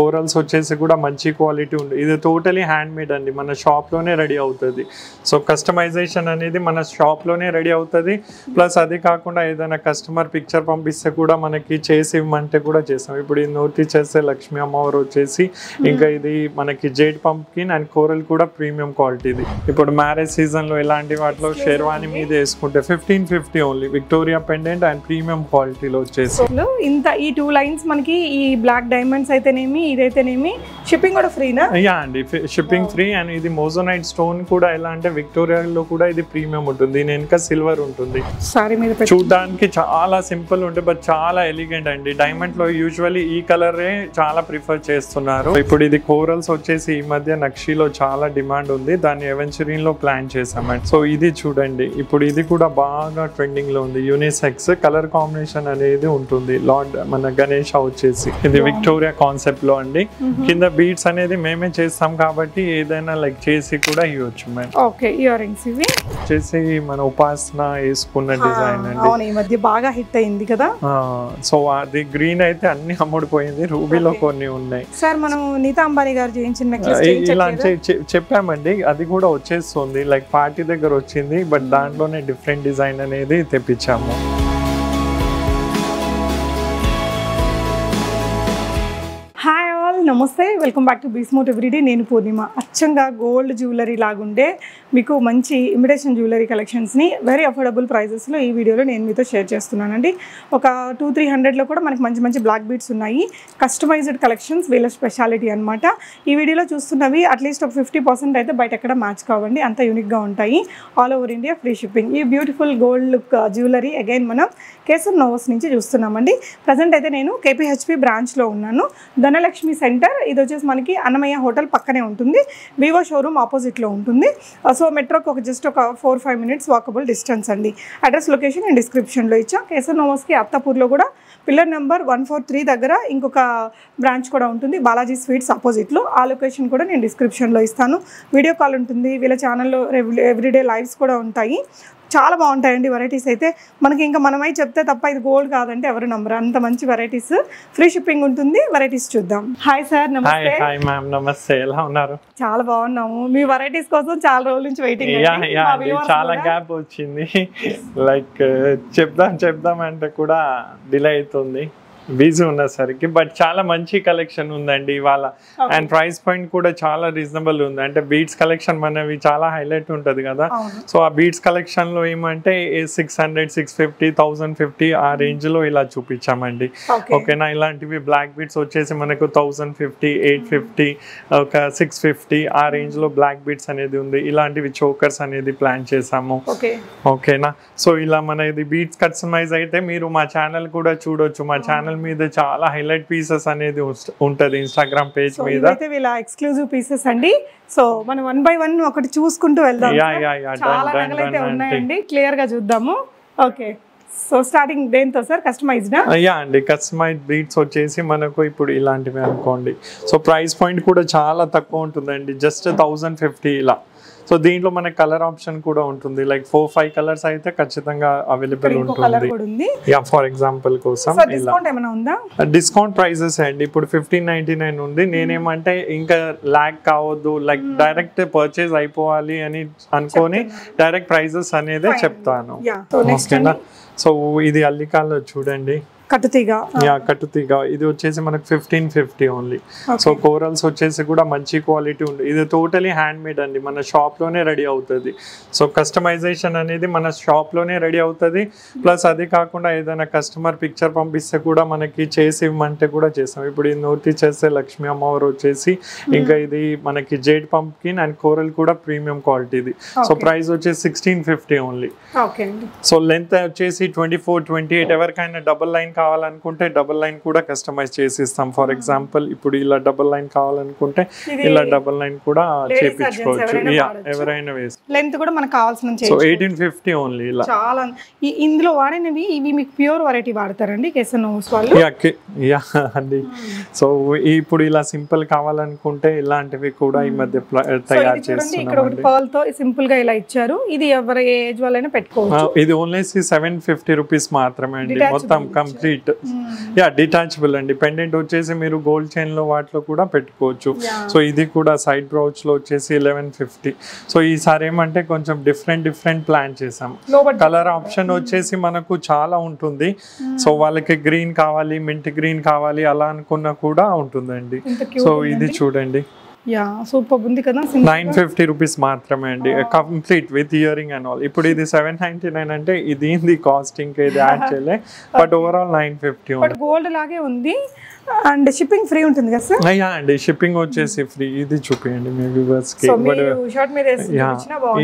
Corals వచ్చేసి కూడా మంచి క్వాలిటీ ఉంది ఇది టోటలీ హ్యాండ్ మేడ్ అండి. మన షాప్లోనే రెడీ అవుతుంది. సో కస్టమైజేషన్ అనేది మన షాప్లోనే రెడీ అవుతుంది. ప్లస్ అది కాకుండా ఏదైనా కస్టమర్ పిక్చర్ పంపిస్తే కూడా మనకి చేసి ఇవ్వమంటే కూడా చేస్తాం. ఇప్పుడు ఈ నోటి చేస్తే లక్ష్మీ అమ్మవారు వచ్చేసి ఇంకా ఇది మనకి జేడ్ పంప్కిన్ అండ్ కోరల్ కూడా ప్రీమియం క్వాలిటీది ఇప్పుడు మ్యారేజ్ సీజన్లో ఇలాంటి వాటిలో షేర్వాణి మీద వేసుకుంటే fifteen fifty only Victoria pendant and premium క్వాలిటీలో వచ్చేసి. ఇంత ఈ టూ లైన్స్ మనకి ఈ బ్లాక్ డైమండ్స్ అయితేనేమి ఇదైతేనేమి? షిప్పింగ్ కూడా ఫ్రీనా యా అండి. షిప్పింగ్ ఫ్రీ అండ్ ఇది మోజోనైట్ స్టోన్ కూడా ఎలా అంటే విక్టోరియాలో కూడా ఇది ప్రీమియం ఉంటుంది. దీని వెనుక సిల్వర్ ఉంటుంది. సారీ మీద చూడడానికి చాలా సింపుల్ ఉంటుంది బట్ చాలా ఎలిగెంట్ అండి. డైమండ్లో యూజువల్లీ ఈ కలరే చాలా ప్రిఫర్ చేస్తున్నారు. ఇప్పుడు ఇది కోరల్స్ వచ్చేసి ఈ మధ్య నక్షిలో చాలా డిమాండ్ ఉంది. దాన్ని ఎవెంచురీన్లో ప్లాన్ చేసామండి సో ఇది చూడండి. ఇప్పుడు ఇది కూడా బాగా ట్రెండింగ్లో ఉంది. యూనిసెక్స్ కలర్ కాంబినేషన్ అనేది ఉంటుంది. లార్డ్ మన గణేష్ వచ్చేసి. ఇది విక్టోరియా కాన్సెప్ట్లో అండి కింద బీట్స్ అనేది మేమే చేస్తాం కాబట్టి ఏదైనా లైక్ చేసి కూడా ఇవ్వచ్చు మేడం. ఓకే ఇయర్ రింగ్స్ ఇవి. వచ్చేసి మన ఉపాసన వేసుకున్న డిజైన్ అండి. అవును ఈ మధ్య బాగా హిట్ అయింది కదా? సో అది గ్రీన్ అయితే అన్ని అమ్ముడుపోయింది రూబీలో కొన్ని ఉన్నాయి. సార్ మనం నీతా అంబానీ గారు చేయించిన నెక్లెస్ ఇలా చెప్పామండి అది కూడా వచ్చేస్తుంది లైక్ పార్టీ దగ్గర వచ్చింది బట్ దాంట్లోనే డిఫరెంట్ డిజైన్ అనేది తెప్పించాము. నమస్తే వెల్కమ్ బ్యాక్ టు బీస్మోట్ ఎవ్రీడే. నేను పూర్ణిమ. అచ్చంగా గోల్డ్ జ్యువెలరీ లాగుండే మీకు మంచి ఇమిటేషన్ జ్యువెలరీ కలెక్షన్స్ని వెరీ అఫోర్డబుల్ ప్రైజెస్లో ఈ వీడియోలో నేను మీతో షేర్ చేస్తున్నానండి. ఒక టూ త్రీ హండ్రెడ్లో కూడా మనకి మంచి మంచి బ్లాక్ బీట్స్ ఉన్నాయి. కస్టమైజ్డ్ కలెక్షన్స్ వీళ్ళ స్పెషాలిటీ అనమాట ఈ వీడియోలో చూస్తున్నవి అట్లీస్ట్ ఒక ఫిఫ్టీ పర్సెంట్ అయితే బయట ఎక్కడ మ్యాచ్ కావండి. అంత యూనిక్గా ఉంటాయి. All over India free shipping ఈ beautiful gold look jewellery again మనం కేసర్ నోవస్ నుంచి చూస్తున్నామండి. ప్రజెంట్ అయితే నేను కేపీహెచ్పి బ్రాంచ్లో ఉన్నాను. ధనలక్ష్మి సెంటర్ ఇది వచ్చేసి మనకి అన్నమయ్య హోటల్ పక్కనే ఉంటుంది. వివో షోరూమ్ ఆపోజిట్లో ఉంటుంది. సో మెట్రోకి ఒక జస్ట్ ఒక four five minutes walkable distance అండి. అడ్రస్ లొకేషన్ నేను డిస్క్రిప్షన్లో ఇచ్చాను కేసర్ నోమస్కి అత్తాపూర్లో కూడా pillar number one four three దగ్గర ఇంకొక బ్రాంచ్ కూడా ఉంటుంది. బాలాజీ స్వీట్స్ ఆపోజిట్లో. ఆ లొకేషన్ కూడా నేను డిస్క్రిప్షన్లో ఇస్తాను. వీడియో కాల్ ఉంటుంది. వీళ్ళ ఛానల్లో ఎవ్రీడే లైవ్స్ కూడా ఉంటాయి. చాలా బాగుంటాయండి వెరైటీస్ అయితే. మనకి ఇంకా మనమై చెప్తే తప్ప ఇది గోల్డ్ కాదంటే ఎవరు నమ్మరు. అంత మంచి వెరైటీస్ ఫ్రీ షిప్పింగ్ ఉంటుంది. వెరైటీస్ చూద్దాం. హాయ్ సార్ నమస్తే. హాయ్ మ్యామ్ నమస్తే. ఎలా ఉన్నారు? చాలా బాగున్నాము. మీ వెరైటీస్ కోసం చాలా రోజుల నుంచి వెయిటింగ్ చాలా గ్యాప్ వచ్చింది. లైక్ చెప్దాం చెప్దాం అంటే కూడా డిలే అవుతుంది. బిజీ ఉన్నసరికి బట్ చాలా మంచి కలెక్షన్ ఉందండి ఇవాళ. అండ్ ప్రైస్ పాయింట్ కూడా చాలా రీజనబుల్ ఉంది. అంటే బీట్స్ కలెక్షన్ మనవి చాలా హైలైట్ ఉంటుంది కదా. సో ఆ బీట్స్ కలెక్షన్లో ఏమంటే six hundred six fifty thousand fifty ఆ రేంజ్లో ఇలా చూపించామండి ఓకే. ఓకేనా? ఇలాంటివి బ్లాక్ బీట్స్ వచ్చేసి మనకు థౌసండ్ ఫిఫ్టీ ఎయిట్ ఫిఫ్టీ ఒక సిక్స్ ఫిఫ్టీ ఆ రేంజ్లో బ్లాక్ బీట్స్ అనేది ఉంది. ఇలాంటివి చోకర్స్ అనేది ప్లాన్ చేసాము ఓకే. ఓకేనా? సో ఇలా మన ఇది బీట్స్ కస్టమైజ్ అయితే మీరు మా ఛానల్ కూడా చూడొచ్చు. మా ఛానల్ మీద చాలా హైలైట్ పీసెస్ అనేది ఉంటది ఇన్స్టాగ్రామ్ పేజ్ మీద. వీళ్ళ ఎక్స్క్లూజివ్ పీసెస్ అండి. సో మనం వన్ బై వన్ ఒకటి చూసుకుంటూ వెళ్దాం చాలా అయితే ఉన్నాయండి. క్లియర్గా చూద్దాము. ఓకే సో స్టార్టింగ్ దేంతో సార్? కస్టమైజ్డ్ యా అండి. కస్టమైజ్ బీట్స్ వచ్చేసి మనకు ఇప్పుడు ఇలాంటివి అనుకోండి. సో ప్రైస్ పాయింట్ కూడా చాలా తక్కువ ఉంటుందండి. జస్ట్ థౌజండ్ ఫిఫ్టీ ఇలా. సో దీంట్లో మనకి కలర్ ఆప్షన్ కూడా ఉంటుంది. లైక్ ఫోర్ ఫైవ్ కలర్స్ అయితే ఖచ్చితంగా అవైలబుల్ ఉంటుంది. యా ఫర్ ఎగ్జాంపుల్ కోసం డిస్కౌంట్ డిస్కౌంట్ ప్రైజెస్ అండి. ఇప్పుడు ఫిఫ్టీన్ నైన్టీ నైన్ ఉంది నేనేమంటే ఇంకా ల్యాక్ కావద్దు. లైక్ డైరెక్ట్ పర్చేజ్ అయిపోవాలి అని అనుకొని డైరెక్ట్ ప్రైజెస్ అనేది చెప్తాను. ఓకేనా సో ఇది అల్లికాల్లో చూడండి. కట్టుతీగ. యా కట్టుతీగ. ఇది వచ్చేసి మనకు fifteen fifty only so corals వచ్చేసి కూడా మంచి క్వాలిటీ ఉంది ఇది టోటలీ హ్యాండ్ మేడ్ అండి. మన షాప్లోనే రెడీ అవుతుంది. సో కస్టమైజేషన్ అనేది మన షాప్లోనే రెడీ అవుతుంది. ప్లస్ అది కాకుండా ఏదైనా కస్టమర్ పిక్చర్ పంపిస్తే కూడా మనకి చేసి ఇవ్వమంటే కూడా చేస్తాం. ఇప్పుడు ఈ నోటి చేస్తే లక్ష్మీ అమ్మవారు వచ్చేసి ఇంకా ఇది మనకి జేడ్ పంప్కిన్ అండ్ కోరల్ కూడా ప్రీమియం క్వాలిటీది సో ప్రైస్ వచ్చేసి sixteen fifty only so length వచ్చేసి ట్వంటీ ఫోర్ ట్వంటీ ఎయిట్ ఎవరికైనా డబుల్ లైన్ కావాలనుకుంటే డబుల్ లైన్ కూడా కస్టమైజ్ చేసి ఇస్తాం ఫర్ ఎగ్జాంపుల్ ఇప్పుడు ఇలా డబుల్ లైన్ కావాలనుకుంటే ఇలా డబుల్ లైన్ కూడా చేపించుకోవచ్చు. ఎవరైనా వేసి. లెంత్ కూడా మనకు కావాల్సిన సో ఎయిటీన్ ఫిఫ్టీ ఓన్లీ ఇలా. చాలా ఇందులో వాడినవి ఇవి మీకు ప్యూర్ వెరైటీ వాడతారండి కేసర్ నోస్ వాళ్ళు యా అండి. సో ఇప్పుడు ఇలా సింపుల్ కావాలనుకుంటే ఇలాంటివి కూడా ఈ మధ్య తయారు చేస్తున్నామండి పర్ల్తో సింపుల్గా ఇలా ఇచ్చారు. ఇది ఎవరి ఏజ్ వాళ్ళైనా పెట్టుకోవచ్చు. ఆ, ఇది ఓన్లీ సెవెన్ ఫిఫ్టీ రూపీస్ మాత్రమే అండి. మొత్తం. కంప్లీట్ కంప్లీట్ యా డిటాచబుల్ అండి. పెండెంట్ వచ్చేసి మీరు గోల్డ్ చైన్లో వాటిలో కూడా పెట్టుకోవచ్చు. సో ఇది కూడా సైడ్ బ్రౌచ్లో వచ్చేసి ఎలెవెన్ ఫిఫ్టీ సో ఈసారి ఏమంటే కొంచెం డిఫరెంట్ డిఫరెంట్ ప్లాన్ చేసాం కలర్ ఆప్షన్ వచ్చేసి మనకు చాలా ఉంటుంది. సో వాళ్ళకి గ్రీన్ కావాలి మింట్ గ్రీన్ కావాలి అలా అనుకున్నా కూడా ఉంటుందండి. సో ఇది చూడండి. యా సూపర్ ఉంది కదా నైన్ ఫిఫ్టీ రూపీస్ మాత్రమే అండి. Complete with earring and all ఇప్పుడు ఇది సెవెన్ నైన్టీ నైన్ అంటే ఇది ఏంది కాస్ట్ ఇంకా ఇది యాడ్ చేయలే. But overall nine fifty gold లాగే ఉంది. అండ్ షిప్పింగ్ ఫ్రీ ఉంటుంది కదా సార్ అయ్యా అండి. షిప్పింగ్ వచ్చేసి ఫ్రీ ఇది చూపియండి మీ వ్యూవర్స్కి.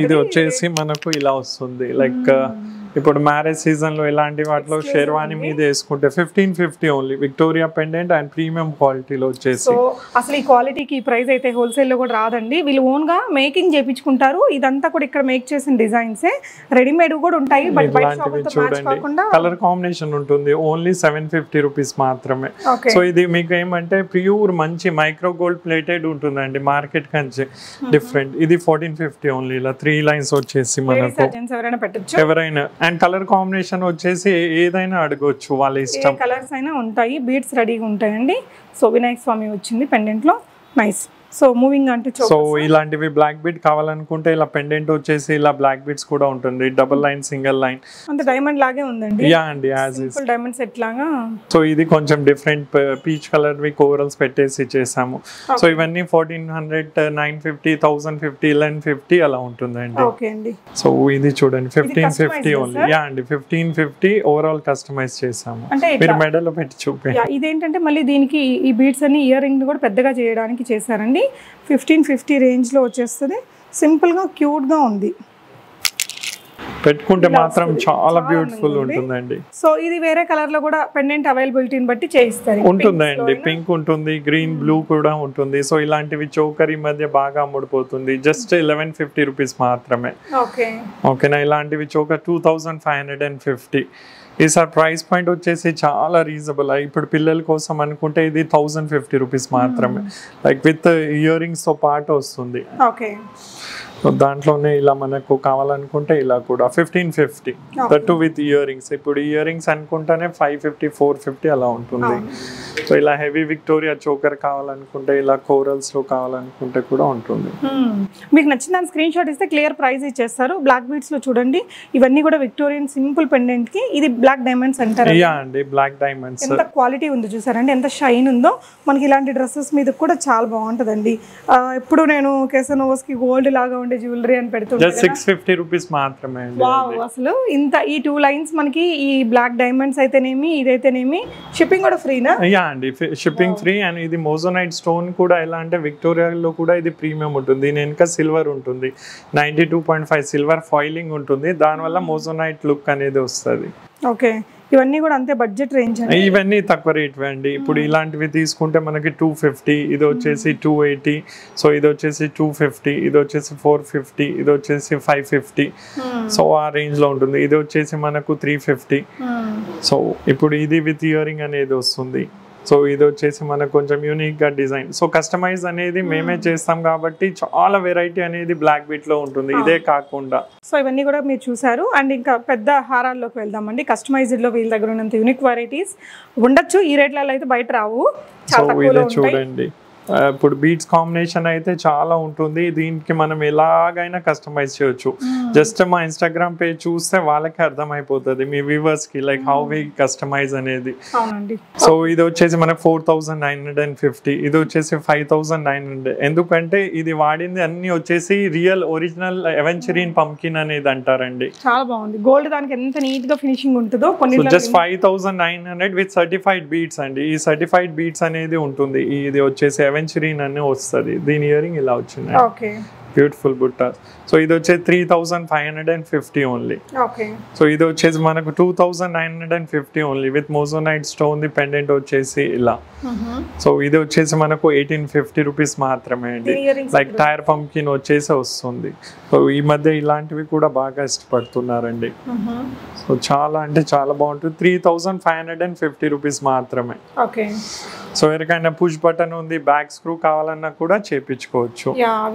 ఇది వచ్చేసి మనకు ఇలా వస్తుంది. లైక్ ఇప్పుడు మ్యారేజ్ సీజన్లో ఇలాంటి వాటిలో షేర్వాణి మీద వేసుకుంటే fifteen fifty only Victoria pendant and premium క్వాలిటీలో వచ్చేసి. సో అసలు ఈ క్వాలిటీకి ఈ ప్రైస్ అయితే హోల్సేల్లో కూడా రాదండి. వీళ్ళు ఓన్గా మేకింగ్ చేపించుకుంటారు. ఇదంతా కూడా ఇక్కడ మేక్ చేసిన డిజైన్స్ రెడీమేడ్ కూడా ఉంటాయి బట్ చూడండి. కలర్ కాంబినేషన్ ఉంటుంది. ఓన్లీ సెవెన్ ఫిఫ్టీ రూపీస్ మాత్రమే. సో ఇది మీకు ఏమంటే ప్యూర్ మంచి మైక్రో గోల్డ్ ప్లేటెడ్ ఉంటుందండి. మార్కెట్ కంచి. డిఫరెంట్ ఇది ఫోర్టీన్ ఫిఫ్టీ ఓన్లీ ఇలా త్రీ లైన్స్ వచ్చేసి మనకు. ఎవరైనా అండ్ కలర్ కాంబినేషన్ వచ్చేసి ఏదైనా అడగొచ్చు వాళ్ళ ఇష్టం. కలర్స్ అయినా ఉంటాయి బీడ్స్ రెడీగా ఉంటాయండి. సో వినాయక స్వామి వచ్చింది పెండెంట్లో. నైస్ సో మూవింగ్ అంటే సో ఇలాంటివి బ్లాక్ బీట్ కావాలనుకుంటే ఇలా పెండెంట్ వచ్చేసి ఇలా బ్లాక్ బీట్స్ కూడా ఉంటుంది. డబుల్ లైన్ సింగిల్ లైన్ అంత డైమండ్ లాగే ఉందండి. యా అండి యాజ్ ఇస్ డైమండ్ సెట్ లాగా. సో ఇది కొంచెం డిఫరెంట్ పీచ్ కలర్ వి కోరల్స్ పెట్టేసి చేసాము. సో ఇవన్నీ fourteen hundred nine fifty thousand fifty eleven fifty అలా ఉంటుందండి. ఓకే అండి. సో ఇది చూడండి ఫిఫ్టీన్ ఫిఫ్టీ ఓన్లీ? యా అండి ఫిఫ్టీన్ ఫిఫ్టీ ఓవరాల్ కస్టమైజ్ చేసాము. అంటే మీరు మెడలో పెట్టి చూపి యా, ఇదేంటంటే మళ్ళీ దీనికి ఈ బీడ్స్ అన్ని ఇయర్ రింగ్ కూడా పెద్దగా చేయడానికి చేశారండి. ఫిఫ్టీన్ ఫిఫ్టీ రేంజ్లో వచ్చేస్తుంది సింపుల్గా క్యూట్గా ఉంది. పెట్టుకుంటే మాత్రం. చాలా బ్యూటిఫుల్. ఉంటుందండి. సో ఇది వేరే కలర్లో కూడా పెండెంట్ అవైలబిలిటీని బట్టి చేయిస్తారు. ఉంటుందండి. పింక్ ఉంటుంది గ్రీన్ బ్లూ కూడా ఉంటుంది. సో ఇలాంటివి చోకర్ ఈ మధ్య బాగా అమ్ముడుపోతుంది. జస్ట్ ఎలెవెన్ ఫిఫ్టీ రూపీస్ మాత్రమే. ఓకే ఓకేనా ఇలాంటివి choker two thousand five hundred and fifty ఈసారి ప్రైస్ పాయింట్ వచ్చేసి చాలా రీజనబుల్. ఇప్పుడు పిల్లల కోసం అనుకుంటే ఇది థౌజండ్ ఫిఫ్టీ రూపీస్ మాత్రమే. లైక్ విత్ ఇయర్తో పాటు వస్తుంది. ఓకే. సో దాంట్లోనే ఇలా మనకు కావాలనుకుంటే ఇలా కూడా fifteen fifty that with ear rings ఇప్పుడు ఇయర్ రింగ్స్ అనుకుంటేనే ఫైవ్ ఫిఫ్టీ ఫోర్ ఫిఫ్టీ అలా ఉంటుంది. సో ఇలా హెవీ విక్టోరియా చోకర్ కావాలనుకుంటే ఇలా కోరల్స్లో కావాలనుకుంటే కూడా ఉంటుంది. మీకు నచ్చిన దాని స్క్రీన్ షాట్ ఇస్తే క్లియర్ ప్రైస్ ఇచ్చేస్తారు. బ్లాక్ బీట్స్లో చూడండి. ఇవన్నీ కూడా విక్టోరియన్ సింపుల్ పెండెంట్కి ఇది బ్లాక్ డైమండ్స్ అంటారు అండి. బ్లాక్ డైమండ్స్ ఎంత క్వాలిటీ ఉంది చూసారండి. ఎంత షైన్ ఉందో. మనకి ఇలాంటి డ్రెస్సెస్ మీద కూడా చాలా బాగుంటుందండి. ఆ, ఎప్పుడు నేను కేసనోవస్కి గోల్డ్ లాగా ఉండే జ్యువెలరీ అని జస్ట్ సిక్స్ ఫిఫ్టీ రూపీస్ మాత్రమే అసలు ఇంత ఈ టూ లైన్స్ మనకి ఈ బ్లాక్ డైమండ్స్ అయితేనేమి ఇదైతేనేమి షిప్పింగ్ కూడా ఫ్రీనా యా అండి షిప్పింగ్ ఫ్రీ అండ్ ఇది మోజోనైట్ స్టోన్ కూడా ఎలా అంటే విక్టోరియాలో కూడా ఇది ప్రీమియం ఉంటుంది. దీని వెనుక సిల్వర్ ఉంటుంది. Ninety two point five silver foiling ఉంటుంది. దానివల్ల మోజోనైట్ లుక్ అనేది వస్తుంది. ఓకే ఇవన్నీ కూడా అంతే బడ్జెట్ రేంజ్ ఇవన్నీ తక్కువ రేట్ అండి. ఇప్పుడు ఇలాంటివి తీసుకుంటే మనకి టూ ఫిఫ్టీ ఇది వచ్చేసి టూ ఎయిటీ సో ఇది వచ్చేసి టూ ఫిఫ్టీ ఇది వచ్చేసి ఫోర్ ఫిఫ్టీ ఇది వచ్చేసి ఫైవ్ ఫిఫ్టీ సో ఆ రేంజ్లో ఉంటుంది. ఇది వచ్చేసి మనకు త్రీ ఫిఫ్టీ సో ఇప్పుడు ఇది విత్ ఇయరింగ్ అనేది వస్తుంది. సో ఇది వచ్చేసి మనకు కొంచెం యూనిక్గా డిజైన్ సో కస్టమైజ్ అనేది మేమే చేస్తాం కాబట్టి చాలా వెరైటీ అనేది బ్లాక్ బీట్లో ఉంటుంది. ఇదే కాకుండా. సో ఇవన్నీ కూడా మీరు చూసారు అండ్ ఇంకా పెద్ద హారాల్లోకి వెళ్దామండి. కస్టమైజ్డ్లో వీళ్ళ దగ్గర ఉన్నంత యూనిక్ వెరైటీస్ ఉండొచ్చు. ఈ రేట్లలో అయితే బయట రావు. సో చాలా చూడండి. ఇప్పుడు బీట్స్ కాంబినేషన్ అయితే చాలా ఉంటుంది. దీనికి మనం ఎలాగైనా కస్టమైజ్ చేయొచ్చు. జస్ట్ మా ఇన్స్టాగ్రామ్ పేజ్ చూస్తే వాళ్ళకి అర్థమైపోతుంది మీ వ్యూవర్స్కి లైక్ హౌ వి కస్టమైజ్ అనేది. సో ఇది వచ్చేసి మనకు four thousand nine hundred and fifty ఇది వచ్చేసి ఫైవ్ థౌసండ్ నైన్ హండ్రెడ్ ఎందుకంటే ఇది వాడింది అన్ని వచ్చేసి రియల్ ఒరిజినల్ ఎవెంచరీన్ పంకిన్ అనేది అంటారండి. చాలా బాగుంది. గోల్డ్ దానికి ఎంత నీట్గా ఫినిషింగ్ ఉంటుందో కొన్ని just five thousand nine hundred with certified beads అండి. ఈ సర్టిఫైడ్ బీట్స్ అనేది ఉంటుంది. ఇది వచ్చేసి ఎవెంచరీన్ అని వస్తుంది. దీని ఇయరింగ్ ఇలా వచ్చింది బ్యూటిఫుల్ బుట్టాస్ సో ఇది వచ్చేసి three thousand five hundred and fifty only. Okay. So ఇది వచ్చేసి మనకు two thousand nine hundred and fifty only with moissanite stone the pendant వచ్చేసి ఇలా. సో ఇది వచ్చేసి మనకు ఎయిటీన్ ఫిఫ్టీ రూపీస్ మాత్రమే అండి. లైక్ టైర్ పంకిన్ వచ్చేసి వస్తుంది. సో ఈ మధ్య ఇలాంటివి కూడా బాగా ఇష్టపడుతున్నారండి. సో చాలా అంటే చాలా బాగుంటుంది. Three thousand five hundred and fifty rupees మాత్రమే. ఓకే. సో ఎవరికైనా పుష్ బటన్ ఉంది బ్యాక్ స్క్రూ కావాలన్నా కూడా చేపించుకోవచ్చు.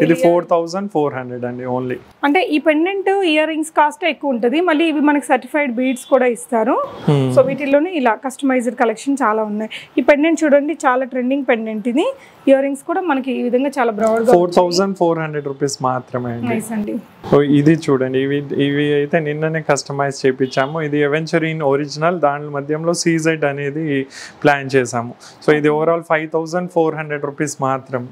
ఇది ఫోర్ థౌజండ్ ఫోర్ హండ్రెడ్ అండి ఓన్లీ అంటే ఈ పెండెంట్ ఇయర్ రింగ్స్ కాస్ట్ ఎక్కువ ఉంటుంది. మళ్ళీ ఇవి మనకి సర్టిఫైడ్ బీడ్స్ కూడా ఇస్తారు. సో వీటిల్లోనే ఇలా కస్టమైజ్డ్ కలెక్షన్ చాలా ఉన్నాయి. ఈ పెండెంట్ చూడండి చాలా ట్రెండింగ్ పెండెంట్ ఇది. ఇయర్ రింగ్స్ కూడా మనకి ఈ విధంగా చాలా బ్రాడ్గా four thousand four hundred rupees మాత్రమే అండి. ఇది చూడండి ఇవి ఇవి అయితే నిన్ననే కస్టమైజ్ చేపించాము. ఇది ఎవెంచరీన్ ఒరిజినల్ దాని మధ్యంలో సీజెడ్ అనేది ప్లాన్ చేసాము సో ఇది overall five thousand four hundred rupees మాత్రం.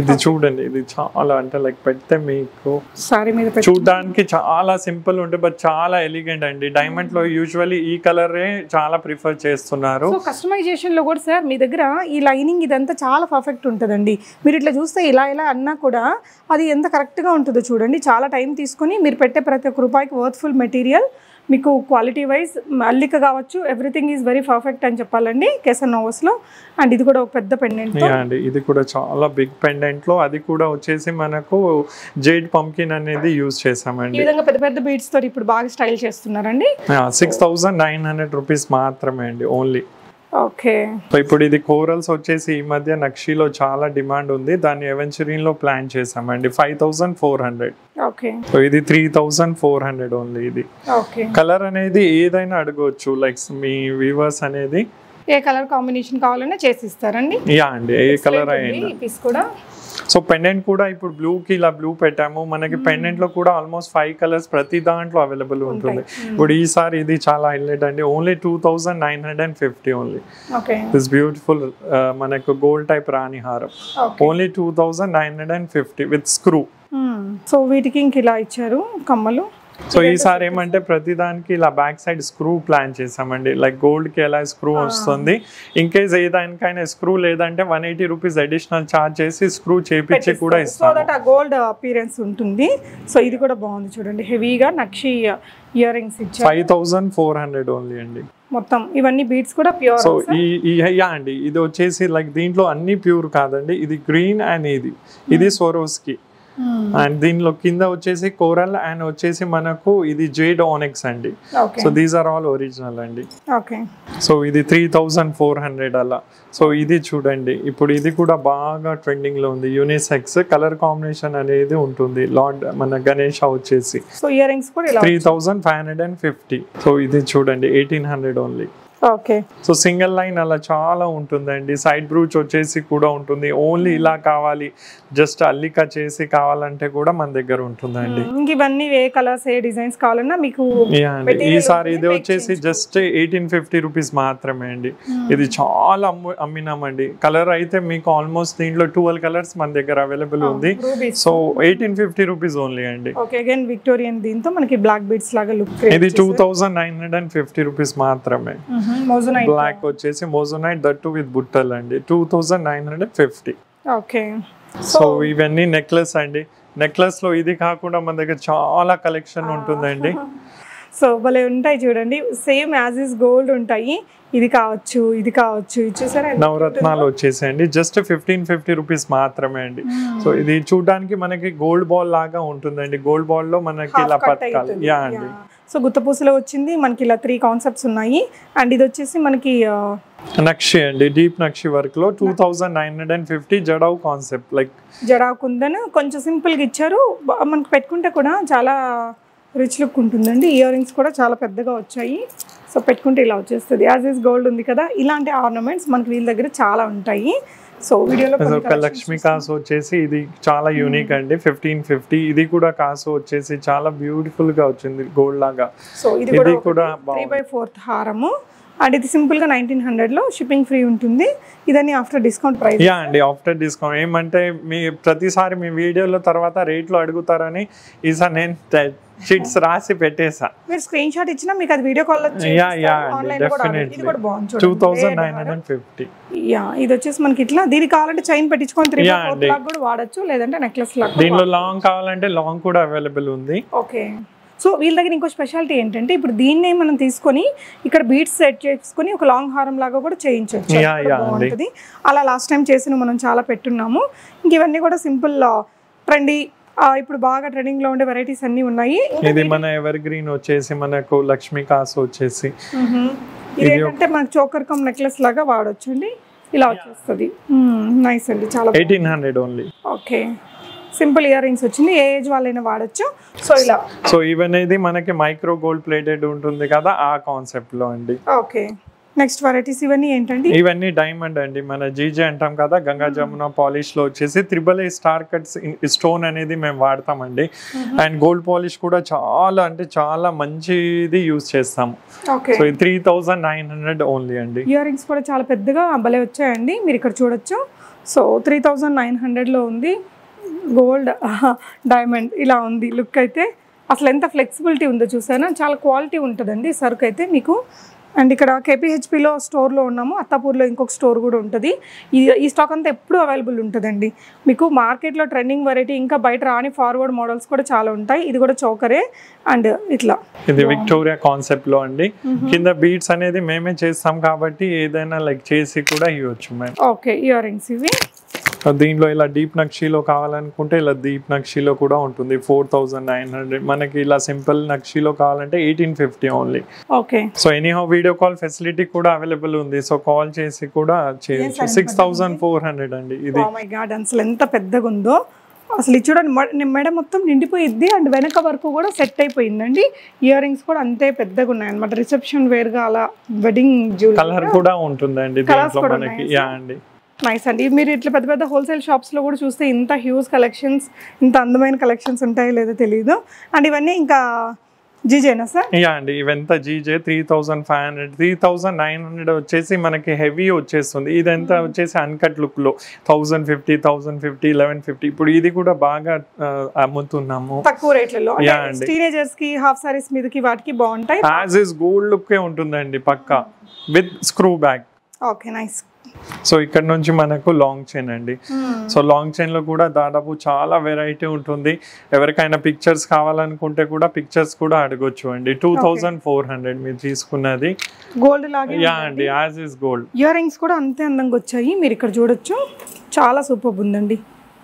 ఇది చూడండి ఇది చాలా అంటే లైక్ పెడితే మీకు సారీ మీద చూడడానికి చాలా సింపుల్ ఉంటుంది బట్ చాలా ఎలిగెంట్ అండి. డైమండ్లో యూజువల్లీ ఈ కలరే చాలా ప్రిఫర్ చేస్తున్నారు. కస్టమైజేషన్లో కూడా సార్ మీ దగ్గర ఈ లైనింగ్ ఇదంతా చాలా పర్ఫెక్ట్ ఉంటుందండి. మీరు ఇట్లా చూస్తే ఇలా ఇలా అన్నా కూడా అది ఎంత కరెక్ట్గా ఉంటుందో చూడండి. చాలా టైం తీసుకొని మీరు పెట్టే ప్రతి ఒక్క రూపాయికి వర్త్ఫుల్ మెటీరియల్ మీకు క్వాలిటీ వైజ్ అల్లిక కావచ్చు ఎవ్రీథింగ్ ఈజ్ వెరీ పర్ఫెక్ట్ అని చెప్పాలండి కేసన్ నోవస్లో. అండ్ ఇది కూడా ఒక పెద్ద పెండెంట్ అండి ఇది కూడా చాలా బిగ్ పెండెంట్లో. అది కూడా వచ్చేసి మనకు జేడ్ పంకిన్ అనేది యూజ్ ఈ చేసామండి విధంగా పెద్ద పెద్ద బీడ్స్ తోటి ఇప్పుడు బాగా స్టైల్ చేస్తున్నారండి. Six thousand nine hundred rupees మాత్రమే అండి ఓన్లీ ఓకే. సో ఇప్పుడు ఇది కోరల్స్ వచ్చేసి ఈ మధ్య నక్షిలో చాలా డిమాండ్ ఉంది. దాన్ని ఎవెంచరీన్లో ప్లాన్ చేసామండి five thousand four hundred okay. So ఇది three thousand four hundred only ఇది. ఓకే. కలర్ అనేది ఏదైనా అడగవచ్చు. లైక్ మీ వ్యూవర్స్ అనేది ఏ కలర్ కాంబినేషన్ కావాలన్నా చేసి ఇస్తారండి. యా అండి. ఏ కలర్ అయినా. కూడా సో పెండెంట్ కూడా ఇప్పుడు బ్లూ కి ఇలా బ్లూ పెట్టాము. మనకి పెండెంట్లో కూడా ఆల్మోస్ట్ ఫైవ్ కలర్స్ ప్రతి దాంట్లో అవైలబుల్ ఉంటుంది. ఇప్పుడు ఈసారి ఇది చాలా హైలైట్ అండి. Only two thousand nine hundred and fifty only okay this beautiful మనకు గోల్డ్ టైప్ రాణి హారం. Only two thousand nine hundred and fifty with screw so వీటికి ఇంక ఇలా ఇచ్చారు కమ్మలు. సో ఈసారి ఏమంటే ప్రతి దానికి ఇలా బ్యాక్ సైడ్ స్క్రూ ప్లాన్ చేసామండి లైక్ గోల్డ్కి ఎలా స్క్రూ వస్తుంది? ఇన్ కేస్ ఏ దానికైనా స్క్రూ లేదంటే one eighty rupees additional charge చేసి స్క్రూ చేపించి కూడా ఆ గోల్డ్ అపీరెన్స్ ఉంటుంది. సో ఇది కూడా బాగుంది చూడండి. హెవీగా నక్షి ఇయర్ రింగ్స్ ఇచ్చారు. Five thousand four hundred only అండి. మొత్తం ఇవన్నీ బీడ్స్ కూడా ప్యూర్ సో ఈ ఈ యా అండి. ఇది వచ్చేసి లైక్ దీంట్లో అన్ని ప్యూర్ కాదండి. ఇది గ్రీన్ అండ్ ఇది. ఇది సోరోస్కి అండ్ దీనిలో కింద వచ్చేసి కోరల్ అండ్ వచ్చేసి మనకు ఇది జేడ్ ఆనెక్స్ అండి. So these are all original అండి. ఓకే సో ఇది త్రీ థౌజండ్ ఫోర్ హండ్రెడ్ అలా. సో ఇది చూడండి. ఇప్పుడు ఇది కూడా బాగా ట్రెండింగ్లో ఉంది. యూనిసెక్స్ కలర్ కాంబినేషన్ అనేది ఉంటుంది. లార్డ్ మన గణేష్ వచ్చేసి. Three thousand five hundred and fifty so ఇది చూడండి. Eighteen hundred only okay. So single line అలా చాలా ఉంటుందండి. సైడ్ బ్రూచ్ వచ్చేసి కూడా ఉంటుంది. ఓన్లీ ఇలా కావాలి. జస్ట్ అల్లిక చేసి కావాలంటే కూడా మన దగ్గర ఉంటుందండి. ఇంక ఇవన్నీ ఏ కలర్స్ ఏ డిజైన్స్ కావాలన్నా మీకు ఈసారి ఇది వచ్చేసి జస్ట్ ఎయిటీన్ ఫిఫ్టీ రూపీస్ మాత్రమే అండి. ఇది చాలా అమ్ము అమ్మినామండి. కలర్ అయితే మీకు ఆల్మోస్ట్ దీంట్లో ట్వెల్వ్ కలర్స్ మన దగ్గర అవైలబుల్ ఉంది. So eighteen fifty rupees only అండి. ఓకే. అగైన్ విక్టోరియన్ దీంతో మనకి బ్లాక్ బీడ్స్ లాగా లుక్ ఇది two thousand nine hundred and fifty rupees మాత్రమే. బ్లాక్ వచ్చేసి మోజోనైట్ దట్టు విత్ బుట్టలు అండి. Two thousand nine hundred fifty okay. So ఇవన్నీ నెక్లెస్ అండి. నెక్లెస్లో ఇది కాకుండా మన దగ్గర చాలా కలెక్షన్ ఉంటుందండి. సో భలే ఉంటాయి చూడండి. సేమ్ యాజ్ ఇస్ గోల్డ్ ఉంటాయి. ఇది కావచ్చు ఇది కావచ్చు. ఇది చూసారా ఎంత నవరత్నాలు వచ్చేసేయండి. జస్ట్ ఫిఫ్టీన్ ఫిఫ్టీ రూపీస్ మాత్రమే అండి. సో ఇది చూడడానికి మనకి గోల్డ్ బాల్ లాగా ఉంటుందండి. గోల్డ్ బాల్లో మనకి ఇలా పథకాలు. యా అండి. సో గుత్తపూసలో వచ్చింది. మనకి ఇలా త్రీ కాన్సెప్ట్స్ ఉన్నాయి. అండ్ ఇది వచ్చేసి మనకి నక్షి అండి. డీప్ నక్షి వర్క్లో two thousand nine hundred and fifty jadau concept like Jada kundan కొంచెం సింపుల్గా ఇచ్చారు. బా- మనకి పెట్టుకుంటే కూడా చాలా రిచ్ లుక్ ఉంటుందండి. ఇయర్ రింగ్స్ కూడా చాలా పెద్దగా వచ్చాయి. సో పెట్టుకుంటే ఇలా వచ్చేస్తుంది. యాజ్ ఇస్ గోల్డ్ ఉంది కదా. ఇలాంటి ఆర్నమెంట్స్ మనకి వీళ్ళ దగ్గర చాలా ఉంటాయి. సో వీడియోలో లక్ష్మీ కాసు వచ్చేసి ఇది చాలా యూనిక్ అండి. ఫిఫ్టీన్ ఫిఫ్టీ ఇది కూడా కాసు వచ్చేసి చాలా బ్యూటిఫుల్గా వచ్చింది. గోల్డ్ లాగా. సో ఇది కూడా త్రీ బై ఫోర్త్ హారము. అండ్ ఇది సింపుల్గా నైన్టీన్ హండ్రెడ్లో షిప్పింగ్ ఫ్రీ ఉంటుంది. ఇదని ఆఫ్టర్ డిస్కౌంట్ ప్రైస్. యా అండి ఆఫ్టర్ డిస్కౌంట్. ఏమంటే మీ ప్రతిసారి మీ వీడియోలో తర్వాత రేట్లు అడుగుతారని ఈసారి నేను షీట్స్ రాసి పెట్టేసా. మీరు స్క్రీన్ షాట్ ఇచ్చినా మీకు అది వీడియో కాల్ యా యా. ఇది కూడా బాగుంది two thousand nine hundred fifty. Yeah ఇది వచ్చేసి మనకి ఇట్లా దీనికి కావాలంటే చైన్ పెట్టించుకొని త్రీ. లాగా కూడా వాడచ్చు లేదంటే నెక్లెస్ లాగా దీనిలో లాంగ్ కావాలంటే లాంగ్ కూడా అవైలబుల్ ఉంది. ఓకే. సో వీళ్ళ దగ్గర ఇంకో స్పెషాలిటీ ఏంటంటే ఇప్పుడు దీన్నే మనం తీసుకొని ఇక్కడ బీట్స్ సెట్ చేసుకొని ఒక లాంగ్ హారం లాగా కూడా చేయించవచ్చు. బాగుంటుంది. అలా లాస్ట్ టైం చేసిన మనం చాలా పెట్టున్నాము. ఇంక ఇవన్నీ కూడా సింపుల్ ట్రెండీ ఇప్పుడు బాగా ట్రెండింగ్లో ఉండే వెరైటీస్ అన్ని ఉన్నాయి. ఇది మన ఎవర్ గ్రీన్ వచ్చేసి మనకు లక్ష్మీ కాసు వచ్చేసి. ఇది ఏంటంటే మనకి చోకర్ కమ్ నెక్లెస్ లాగా వాడొచ్చు అండి ఇలా వచ్చేస్తుంది. నైస్ అండి చాలా eighteen hundred only okay. Simple ear rings వచ్చింది ఏ ఏజ్ వాళ్ళైనా వాడచ్చు. సో ఇలా. సో ఈవెన్ ఇది మనకి మైక్రో గోల్డ్ ప్లేటెడ్ ఉంటుంది కదా ఆ కాన్సెప్ట్లో అండి. ఓకే. నెక్స్ట్ వెరైటీస్ ఇవన్నీ ఏంటండి? ఇవన్నీ డైమండ్ అండి. మన జీజే అంటాం కదా గంగా జమున పాలిష్లో వచ్చేసి triple A star cuts stone అనేది మేము వాడతామండి. అండ్ గోల్డ్ పాలిష్ కూడా చాలా అంటే చాలా మంచిది యూస్ చేస్తాము. Okay. So three thousand nine hundred only అండి. ఇయర్ రింగ్స్ కూడా చాలా పెద్దగా భలే వచ్చాయండి మీరు ఇక్కడ చూడొచ్చు. సో త్రీ థౌజండ్ నైన్ హండ్రెడ్లో ఉంది. గోల్డ్ డైమండ్ ఇలా ఉంది. లుక్ అయితే అసలు ఎంత ఫ్లెక్సిబిలిటీ ఉందో చూసారా చాలా క్వాలిటీ ఉంటుందండి సరుకు అయితే మీకు. అండ్ ఇక్కడ కేపీహెచ్పిలో స్టోర్లో ఉన్నాము. అత్తాపూర్లో ఇంకొక స్టోర్ కూడా ఉంటుంది. ఈ ఈ స్టాక్ అంతా ఎప్పుడూ అవైలబుల్ ఉంటుందండి. మీకు మార్కెట్లో ట్రెండింగ్ వెరైటీ ఇంకా బయట రాని ఫార్వర్డ్ మోడల్స్ కూడా చాలా ఉంటాయి. ఇది కూడా చౌకరే. అండ్ ఇట్లా. ఇది విక్టోరియా కాన్సెప్ట్లో అండి కింద బీట్స్ అనేది మేమే చేస్తాం కాబట్టి ఏదైనా లైక్ చేసి కూడా ఇవ్వచ్చు ఓకే ఇయర్ రింగ్స్ ఇవి. దీంట్లో ఇలా డీప్ నక్షీలో కావాలనుకుంటే ఇలా డీప్ నక్షీలో కూడా ఉంటుంది. Four thousand nine hundred. మనకి ఇలా సింపుల్ నక్షీలో కావాలంటే eighteen fifty only okay. So anyhow video call facility కూడా అవైలబుల్ ఉంది. సో కాల్ చేసి కూడా చేయొచ్చు. సిక్స్ థౌజండ్ ఫోర్ హండ్రెడ్ అండి ఇది. మై గాడ్ అసలు ఎంత పెద్దగా ఉందో అసలు ఇది చూడండి మెడ- మొత్తం నిండిపోయిద్ది అండ్ వెనక వరకు కూడా సెట్ అయిపోయిందండి. ఇయర్ రింగ్స్ కూడా అంతే పెద్దగా ఉన్నాయి అనమాట రిసెప్షన్ వేర్గా అలా వెడ్డింగ్ కలర్ కూడా ఉంటుందండి మనకి. యా అండి. నైస్ అండి. మీరు ఇట్లా పెద్ద పెద్ద హోల్సేల్ షాప్స్లో కూడా చూస్తే ఇంత హ్యూజ్ కలెక్షన్స్ ఇంత అందమైన కలెక్షన్స్ ఉంటాయో లేదో తెలియదు అండ్ ఇవన్నీ ఇంకా జీజేనా సార్? యా అండి. ఇవంతా GJ three thousand five hundred three thousand nine hundred వచ్చేసి మనకి హెవీ వచ్చేస్తుంది. ఇదంతా వచ్చేసి అన్కట్ లుక్లో. Thousand fifty thousand fifty eleven fifty ఇప్పుడు ఇది కూడా బాగా అమ్ముతున్నాము. తక్కువ రేట్లలో. Yeah అండి. టీనేజర్స్కి హాఫ్ సారీస్ మీదకి వాటికి బాగుంటాయి. యాజ్ ఇస్ గోల్డ్ లుక్ ఉంటుందండి పక్కా. With screw back okay nice. So ఇక్కడ నుంచి మనకు లాంగ్ చైన్ అండి. సో లాంగ్ చైన్లో కూడా దాదాపు చాలా వెరైటీ ఉంటుంది. ఎవరికైనా పిక్చర్స్ కావాలనుకుంటే కూడా పిక్చర్స్ కూడా అడగొచ్చు అండి. టూ థౌజండ్ ఫోర్ హండ్రెడ్ మీరు తీసుకున్నది. గోల్డ్ లాగే యా అండి as is gold ear rings కూడా అంతే అందంగా వచ్చాయి. మీరు ఇక్కడ చూడొచ్చు. చాలా సూపర్ ఉందండి.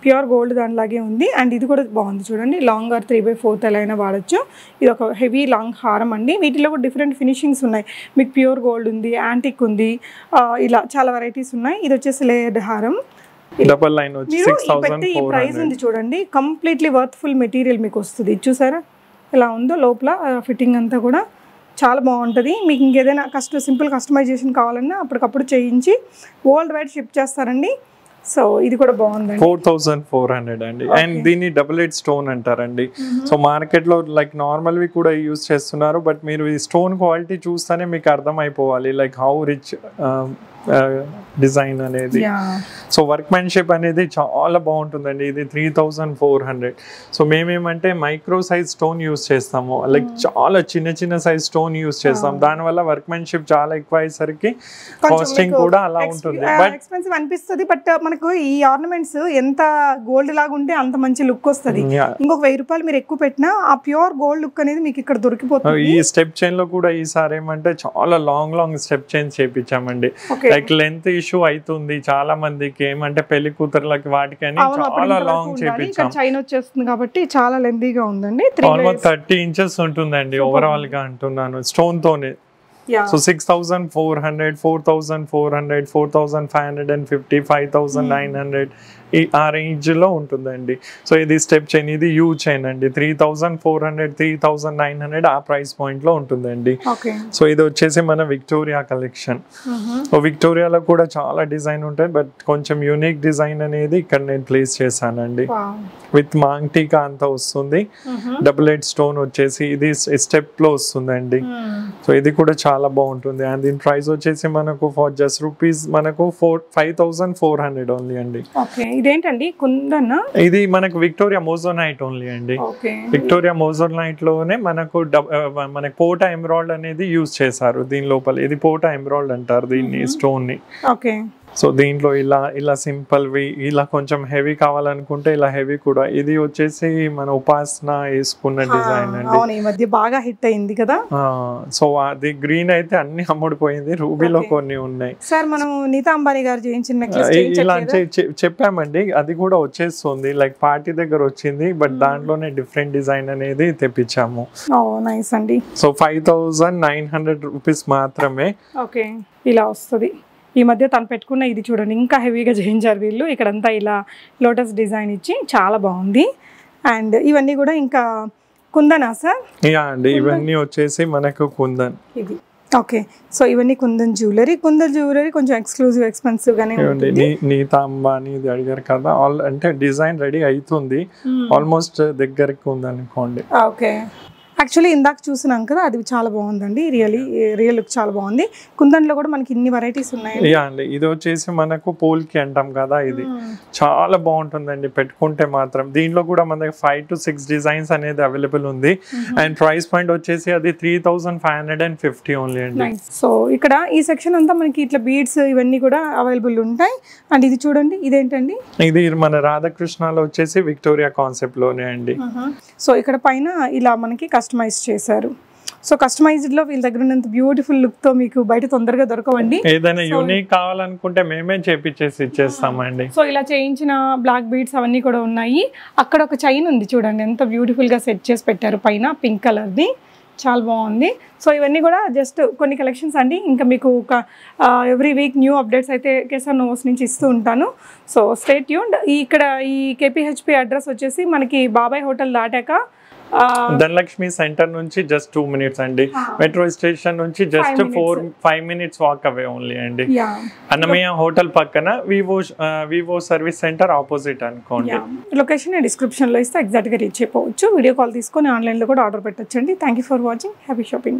ప్యూర్ గోల్డ్ దానిలాగే ఉంది. అండ్ ఇది కూడా బాగుంది చూడండి. Long or three by fourth ఎలా అయినా వాడచ్చు. ఇది ఒక హెవీ లాంగ్ హారం అండి. వీటిలో కూడా డిఫరెంట్ ఫినిషింగ్స్ ఉన్నాయి. మీకు ప్యూర్ గోల్డ్ ఉంది యాంటిక్ ఉంది ఇలా చాలా వెరైటీస్ ఉన్నాయి. ఇది వచ్చేసి లేయర్డ్ హారం. డబల్ లైన్ వచ్చి సిక్స్ ఈ థౌసండ్ ప్రైస్ ఉంది చూడండి. కంప్లీట్లీ వర్త్ఫుల్ మెటీరియల్ మీకు వస్తుంది. చూసారా? ఎలా ఉందో లోపల ఫిట్టింగ్ అంతా కూడా చాలా బాగుంటుంది. మీకు ఇంకేదైనా కస్ట సింపుల్ కస్టమైజేషన్ కావాలన్నా అప్పటికప్పుడు చేయించి వరల్డ్ వైడ్ షిప్ చేస్తారండి. సో ఇది కూడా బాగుందండి. ఫోర్ థౌసండ్ ఫోర్ హండ్రెడ్ అండి. అండ్ దీన్ని డబుల్ ఎయిట్ స్టోన్ అంటారండి. సో మార్కెట్లో లైక్ నార్మల్ వి కూడా యూస్ చేస్తున్నారు బట్ మీరు ఈ స్టోన్ క్వాలిటీ చూస్తేనే మీకు అర్థం అయిపోవాలి లైక్ హౌ రిచ్ డిజైన్ అనేది. సో వర్క్మెన్షిప్ అనేది చాలా బాగుంటుందండి. ఇది three thousand four hundred. So మేమేమంటే micro size stone use చేస్తాము. లైక్ చాలా చిన్న చిన్న సైజ్ స్టోన్ యూస్ చేస్తాం. దానివల్ల వర్క్మెన్షిప్ చాలా ఎక్కువ అయ్యేసరికి కాస్టింగ్ కూడా అలా ఉంటుంది. బట్ ఎక్స్పెన్సివ్ అనిపిస్తుంది. బట్ మనకు ఈ ఆర్నమెంట్స్ ఎంత గోల్డ్ లాగా ఉంటే అంత మంచి లుక్ వస్తుంది. ఇంకొక వెయ్యి రూపాయలు మీరు ఎక్కువ పెట్టినా ఆ ప్యూర్ గోల్డ్ లుక్ అనేది మీకు ఇక్కడ దొరికిపోతుంది. ఈ స్టెప్ చైన్లో కూడా ఈసారి ఏమంటే చాలా లాంగ్ లాంగ్ స్టెప్ చైన్ చేపించామండి. లైక్ లెంత్ ఇష్యూ అవుతుంది చాలా మందికి ఏమంటే పెళ్ళి కూతుర్లకి వాటికని చాలా లాంగ్ చేపించాం. చైన్ వచ్చేస్తుంది కాబట్టి చాలా లెందీగా ఉందండి. ఆల్మోస్ట్ థర్టీ ఇంచెస్ ఉంటుందండి ఓవరాల్గా అంటున్నాను స్టోన్ తోనే. So six thousand four hundred four thousand four hundred four thousand five hundred and fifty five thousand nine hundred ఈ ఆ రేంజ్లో ఉంటుందండి. సో ఇది స్టెప్ చైన్ ఇది యూ చైన్ అండి. Three thousand four hundred three thousand nine hundred ఆ price పాయింట్లో ఉంటుందండి సో ఇది వచ్చేసి మన విక్టోరియా కలెక్షన్. సో విక్టోరియాలో కూడా చాలా డిజైన్ ఉంటాయి. బట్ కొంచెం యూనిక్ డిజైన్ అనేది ఇక్కడ నేను ప్లేస్ చేశానండి. విత్ మాంగ్టీకా అంతా వస్తుంది. డబుల్ ఎయిట్ స్టోన్ వచ్చేసి ఇది స్టెప్లో వస్తుందండి. సో ఇది కూడా చాలా బాగుంటుంది. అండ్ దీని ప్రైస్ వచ్చేసి మనకు ఫర్ జస్ట్ రూపీస్ మనకు four five thousand four hundred only అండి. ఇదేంటండి? కుందన్న ఇది మనకు విక్టోరియా మోజోనైట్ ఓన్లీ అండి. విక్టోరియా మోజోనైట్లోనే మనకు మనకు పోటా ఎమరాల్డ్ అనేది యూజ్ చేశారు దీని లోపల. ఇది పోటా ఎమరాల్డ్ అంటారు దీన్ని స్టోన్ని. ఓకే. సో దీంట్లో ఇలా ఇలా సింపుల్ వి ఇలా కొంచెం హెవీ కావాలనుకుంటే ఇలా హెవీ కూడా. ఇది వచ్చేసి మన ఉపాసన వేసుకున్న డిజైన్ అండి. ఈ మధ్య బాగా హిట్ అయింది కదా? సో అది గ్రీన్ అయితే అన్ని అమ్ముడిపోయింది రూబీలో. కొన్ని ఉన్నాయి. సార్ మనం నీతా అంబానీ గారు చేయించిన ఇలా చెప్పామండి. అది కూడా వచ్చేస్తుంది. లైక్ పార్టీ దగ్గర వచ్చింది బట్ దాంట్లోనే డిఫరెంట్ డిజైన్ అనేది తెప్పించాము. నైస్ అండి. So five thousand nine hundred rupees మాత్రమే. ఓకే ఇలా వస్తుంది. ఈ మధ్య తను పెట్టుకున్న ఇది చూడండి ఇంకా హెవీగా చేయించారు వీళ్ళు. ఇక్కడంతా ఇలా లోటస్ డిజైన్ ఇచ్చి చాలా బాగుంది. అండ్ ఇవన్నీ కూడా ఇంకా కుందనా సార్? యా అండి ఇవన్నీ వచ్చేసి మనకు కుందన్. ఇది. ఓకే సో ఇవన్నీ కుందన్ జ్యువెలరీ కుందన్ జ్యువెలరీ కొంచెం ఎక్స్క్లూజివ్ ఎక్స్పెన్సివ్ గానే ఉంటుంది. నీ నీతా అంబానీ ఇది అడిగారు కదా ఆల్ అంటే డిజైన్ రెడీ అవుతుంది. ఆల్మోస్ట్ దగ్గరికి ఉందనుకోండి. ఓకే యాక్చువల్లీ ఇందాక చూసినాం కదా అది చాలా బాగుందండి. రియలీ రియల్ లుక్ చాలా బాగుంది. కుందన్లో కూడా మనకి ఇన్ని వెరైటీస్ ఉన్నాయి యా అండి. ఇది వచ్చేసి మనకు పోల్కి అంటాం కదా ఇది. చాలా బాగుంటుందండి. పెట్టుకుంటే మాత్రం. దీనిలో కూడా మనకి ఫైవ్ టు సిక్స్ డిజైన్స్ అనేది అవైలబుల్ ఉంది. అండ్ ప్రైస్ పాయింట్ వచ్చేసి అది three thousand five hundred and fifty only అండి. సో ఇక్కడ ఈ సెక్షన్ అంతా మనకి ఇట్లా బీడ్స్ ఇవన్నీ కూడా అవైలబుల్ ఉంటాయి. అండ్ ఇది చూడండి ఇదేంటండి? ఇది మన రాధాకృష్ణలో వచ్చేసి విక్టోరియా కాన్సెప్ట్లోనే అండి. సో ఇక్కడ పైన ఇలా మనకి కస్టమైజ్ చేశారు. సో కస్టమైజ్డ్లో వీళ్ళ దగ్గర ఉన్నంత బ్యూటిఫుల్ లుక్తో మీకు బయట తొందరగా దొరకవండి. ఏదైనా యూనిక్ కావాలనుకుంటే మేమే చేపించేసి ఇచ్చేస్తామండి. సో ఇలా చేయించిన బ్లాక్ బీడ్స్ అవన్నీ కూడా ఉన్నాయి. అక్కడ ఒక చైన్ ఉంది చూడండి ఎంత బ్యూటిఫుల్గా సెట్ చేసి పెట్టారు పైన పింక్ కలర్ ది. చాలా బాగుంది. సో ఇవన్నీ కూడా జస్ట్ కొన్ని కలెక్షన్స్ అండి. ఇంకా మీకు ఒక ఎవ్రీ వీక్ న్యూ అప్డేట్స్ అయితే కేసర్ నోవస్ నుంచి ఇస్తూ ఉంటాను. సో స్టేట్ ట్యూన్డ్ ఇక్కడ ఈ కేపీహెచ్పి అడ్రస్ వచ్చేసి మనకి బాబాయ్ హోటల్ దాటాక ధనలక్ష్మి సెంటర్ నుంచి జస్ట్ టూ మినిట్స్ అండి. మెట్రో స్టేషన్ నుంచి just. Four five minutes walk away only అండి. అన్నమయ్య హోటల్ పక్కన Vivo Vivo service center opposite అనుకోండి. లొకేషన్ నేను డిస్క్రిప్షన్లో ఇస్తే ఎగ్జాక్ట్గా రీచ్ అయిపోవచ్చు. వీడియో కాల్ తీసుకొని ఆన్లైన్లో కూడా order పెట్టచ్చండి. Thank you for watching happy shopping